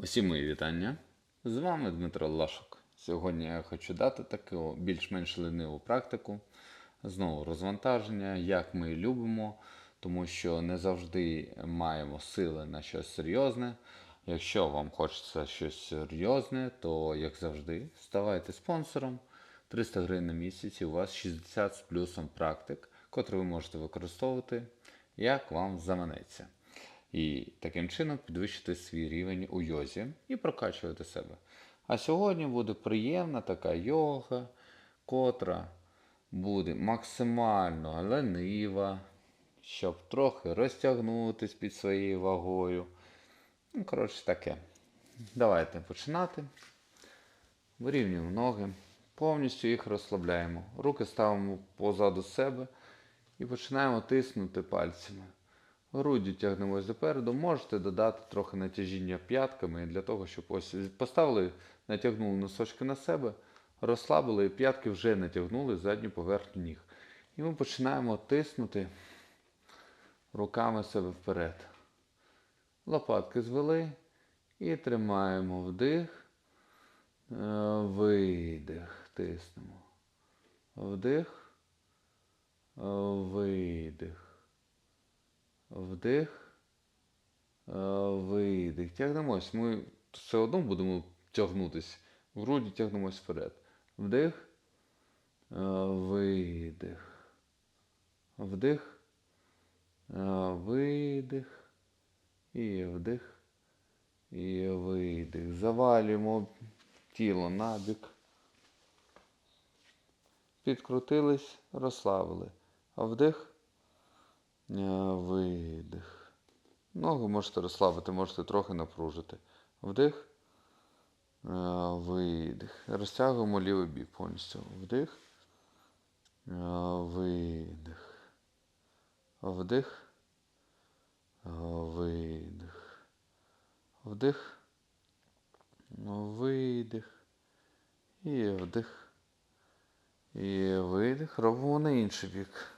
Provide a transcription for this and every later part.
Усім мої вітання. З вами Дмитро Лашок. Сьогодні я хочу дати таку більш-менш лениву практику. Знову розвантаження, як ми любимо, тому що не завжди маємо сили на щось серйозне. Якщо вам хочеться щось серйозне, то, як завжди, ставайте спонсором. 300 гривень на місяць і у вас 60 з плюсом практик, котрі ви можете використовувати, як вам заманеться. І таким чином підвищити свій рівень у йозі і прокачувати себе. А сьогодні буде приємна така йога, котра буде максимально ленива, щоб трохи розтягнутися під своєю вагою. Ну, коротше таке. Давайте починати. Вирівнюємо ноги, повністю їх розслабляємо. Руки ставимо позаду себе і починаємо тиснути пальцями. Груддю тягнемось допереду. Можете додати трохи натяжіння п'ятками для того, щоб ось поставили, натягнули носочки на себе, розслабили і п'ятки вже натягнули задню поверхню ніг. І ми починаємо тиснути руками себе вперед. Лопатки звели і тримаємо вдих, е, видих, тиснемо. Вдих, е, видих. Вдих, е, видих. Тягнемось. Ми все одно будемо тягнутися. В груді тягнемось вперед. Вдих, е, видих. Вдих, е, видих. І вдих. І видих. Завалюємо тіло на бік. Підкрутились, розслабили. Вдих. Е, Видих. Ноги можете розслабити, можете трохи напружити. Вдих. Е, Видих. Розтягуємо лівий бік повністю. Вдих. Е, Видих. Вдих. Видих. Вдих. Видих. І вдих. І видих. Робимо на інший бік.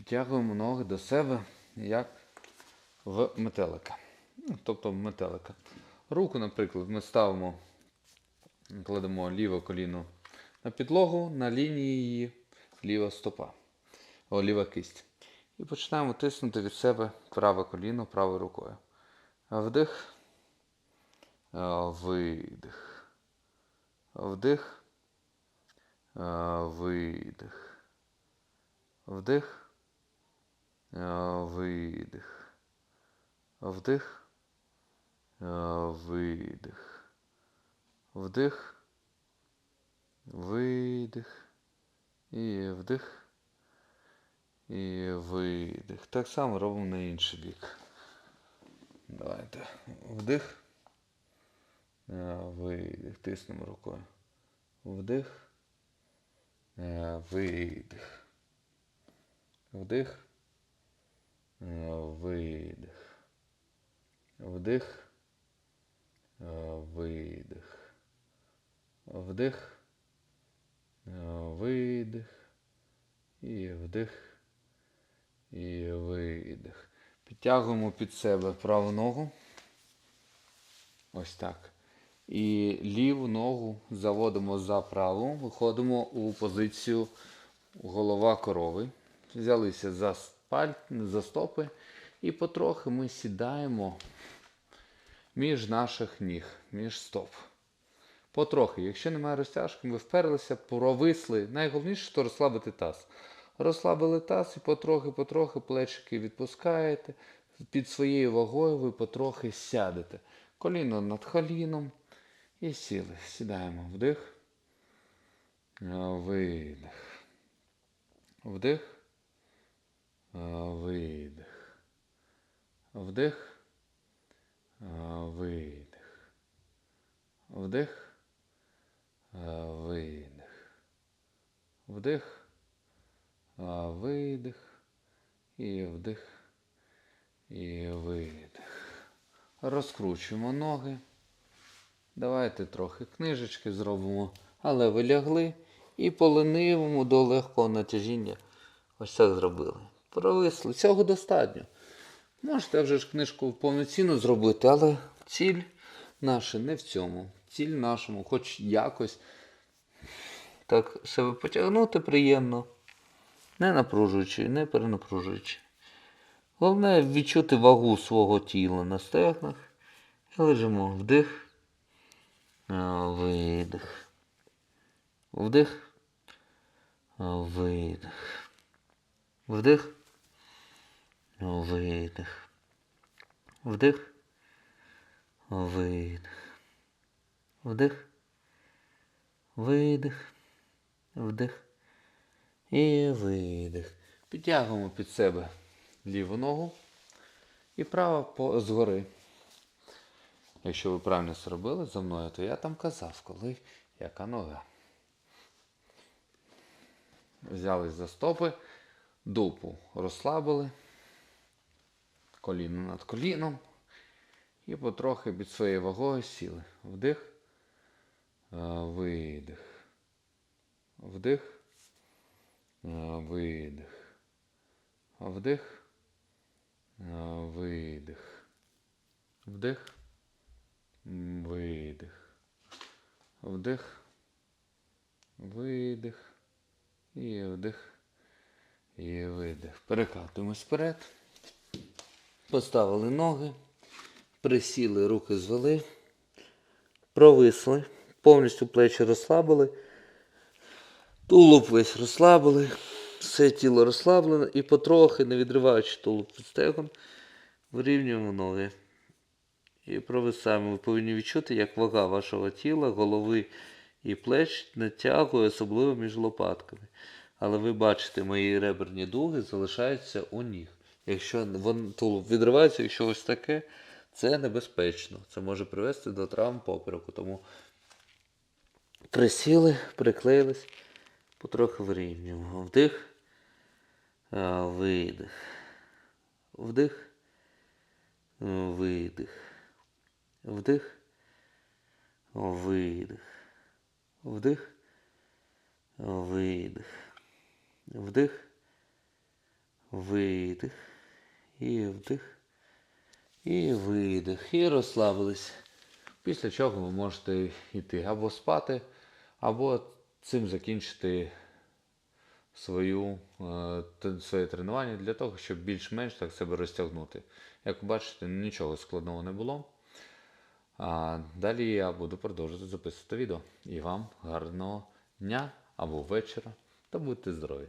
Підтягуємо ноги до себе, як в метелика. Ну, Тобто в метелика. Руку, наприклад, ми ставимо, кладемо ліве коліно на підлогу, на лінії її ліва стопа, о, ліва кисть. І починаємо тиснути від себе праве коліно правою рукою. Вдих, видих. Вдих, видих. Вдих, видих. Вдих, видих. Вдих, видих. І вдих. І видих. Так само робимо на інший бік. Давайте. Вдих. Видих. Тиснемо рукою. Вдих. Видих. Вдих. А, Видих. Вдих. Видих. Вдих. Видих. І вдих. І видих. Підтягуємо під себе праву ногу. Ось так. І ліву ногу заводимо за праву. Виходимо у позицію голова корови. Взялися за, спаль... за стопи. І потрохи ми сідаємо між наших ніг, між стоп. Потрохи. Якщо немає розтяжки, ми вперлися, провисли. Найголовніше, що розслабити таз. Розслабили таз і потрохи-потрохи плечики відпускаєте. Під своєю вагою ви потрохи сядете. Коліно над коліном. І сіли. Сідаємо. Вдих. Видих. Вдих. Видих. Вдих. Видих. Вдих. Видих. Вдих. Видих. І вдих. І видих. Розкручуємо ноги. Давайте трохи книжечки зробимо. Але ви лягли і по до легкого натяжіння ось так зробили. Провисли. Цього достатньо. Можете вже ж книжку повноцінно зробити, але ціль наша не в цьому. Ціль нашому, хоч якось так себе потягнути приємно, не напружуючи, не перенапружуючи. Головне відчути вагу свого тіла на стегнах. І лежимо вдих, видих. Вдих, видих. Вдих, видих. Вдих, видих. Вдих, видих, вдих і видих. Підтягуємо під себе ліву ногу і право по, згори. Якщо ви правильно це робили за мною, то я там казав, коли яка нога. Взялись за стопи, дупу розслабили, коліно над коліном. І потрохи під своєю вагою сіли. Вдих, видих. Вдих, видих. Вдих, видих. Вдих, видих. Вдих, видих. І вдих. І видих. Перекатуємось вперед. Поставили ноги. Присіли, руки звели. Провисли. Повністю плечі розслабили. Тулуб весь розслабили. Все тіло розслаблено і потрохи, не відриваючи тулуб від стегон, вирівнюємо ноги. І провисаємо. Ви повинні відчути, як вага вашого тіла, голови і плеч натягує, особливо між лопатками. Але ви бачите, мої реберні дуги залишаються у ніг. Якщо вон, тулуб відривається, якщо ось таке, це небезпечно. Це може привести до травм попереку. Тому присіли, приклеїлись, потрохи вирівнюємо. Вдих, видих. Вдих, видих. Вдих, видих. Вдих, видих. Вдих, видих. І вдих. І видих. І розслабились. Після чого ви можете йти або спати, або цим закінчити свою, е, своє тренування для того, щоб більш-менш так себе розтягнути. Як ви бачите, нічого складного не було. А далі я буду продовжувати записувати відео. І вам гарного дня або вечора. Та будьте здорові!